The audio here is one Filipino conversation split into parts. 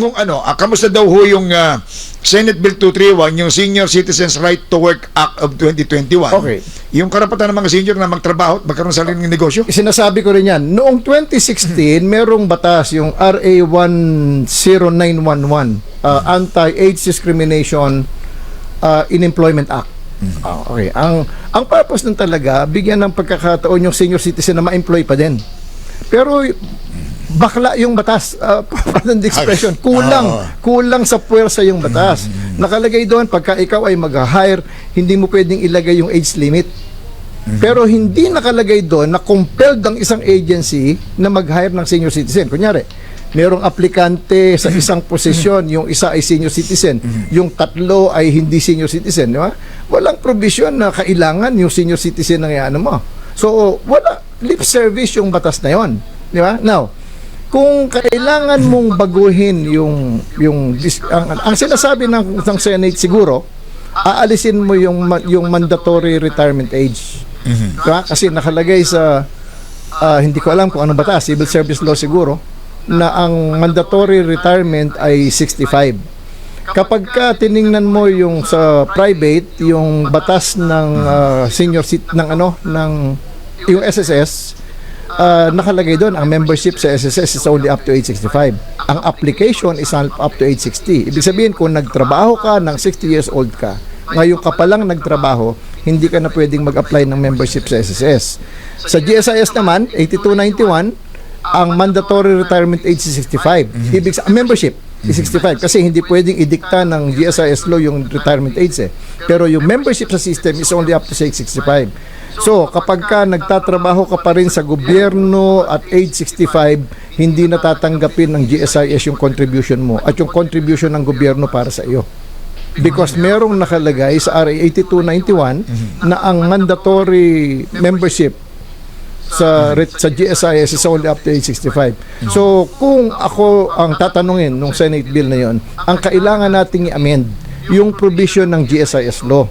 Kung ano, ah, kamusta daw ho yung ah, Senate Bill 231, yung Senior Citizens Right to Work Act of 2021? Okay. Yung karapatan ng mga senior na magtrabaho at magkaroon sa sariling negosyo? Sinasabi ko rin yan. Noong 2016, merong batas, yung RA 10911, uh, Anti-AIDS Discrimination uh, in Employment Act. Ah, okay. Ang ang purpose nun talaga, bigyan ng pagkakataon yung senior citizen na ma-employ pa din. Pero bakla yung batas, uh, pardon the expression, kulang, Oo. kulang sa puwersa yung batas. Nakalagay doon, pagka ikaw ay mag-hire, hindi mo pwedeng ilagay yung age limit. Pero hindi nakalagay doon na compelled ang isang agency na mag-hire ng senior citizen. Kunyari, merong aplikante sa isang posisyon, yung isa ay senior citizen, yung tatlo ay hindi senior citizen, di ba? Walang provision na kailangan yung senior citizen ng ano mo. So, wala lip service yung batas na yon, di ba? Now, kung kailangan mong baguhin yung yung ang, ang sinasabi ng, ng Senate siguro aalisin mo yung yung mandatory retirement age. Diba? Kasi nakalagay sa ah, hindi ko alam kung anong batas, civil service law siguro na ang mandatory retirement ay 65. Kapag ka tiningnan mo yung sa private, yung batas ng ah, senior sit ng ano ng yung SSS uh, nakalagay doon ang membership sa SSS is only up to age 65. Ang application is up to age 60. Ibig sabihin kung nagtrabaho ka ng 60 years old ka, ngayon ka pa lang nagtrabaho, hindi ka na pwedeng mag-apply ng membership sa SSS. Sa GSIS naman, 8291, ang mandatory retirement age is 65. Ibig sa membership 65 kasi hindi pwedeng idikta ng GSIS law yung retirement age eh. Pero yung membership sa system is only up to age 65. So, kapag ka nagtatrabaho ka pa rin sa gobyerno at age 65, hindi natatanggapin ng GSIS yung contribution mo at yung contribution ng gobyerno para sa iyo. Because merong nakalagay sa RA 8291 na ang mandatory membership sa sa GSIS is only up to age 65. So, kung ako ang tatanungin nung Senate bill na yon, ang kailangan nating i-amend yung provision ng GSIS law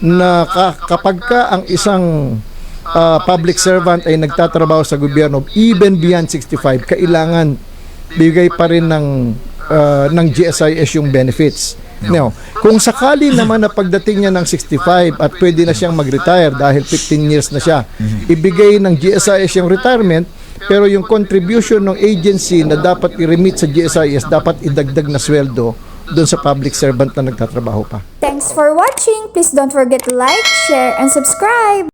na ka- kapag ka ang isang ah, public servant ay nagtatrabaho sa gobyerno even beyond 65, kailangan bigay pa rin ng ah, ng GSIS yung benefits. Now, kung sakali naman na pagdating niya ng 65 at pwede na siyang mag-retire dahil 15 years na siya, ibigay ng GSIS yung retirement, pero yung contribution ng agency na dapat i-remit sa GSIS, dapat idagdag na sweldo doon sa public servant na nagtatrabaho pa. Thanks for watching! Please don't forget to like, share, and subscribe!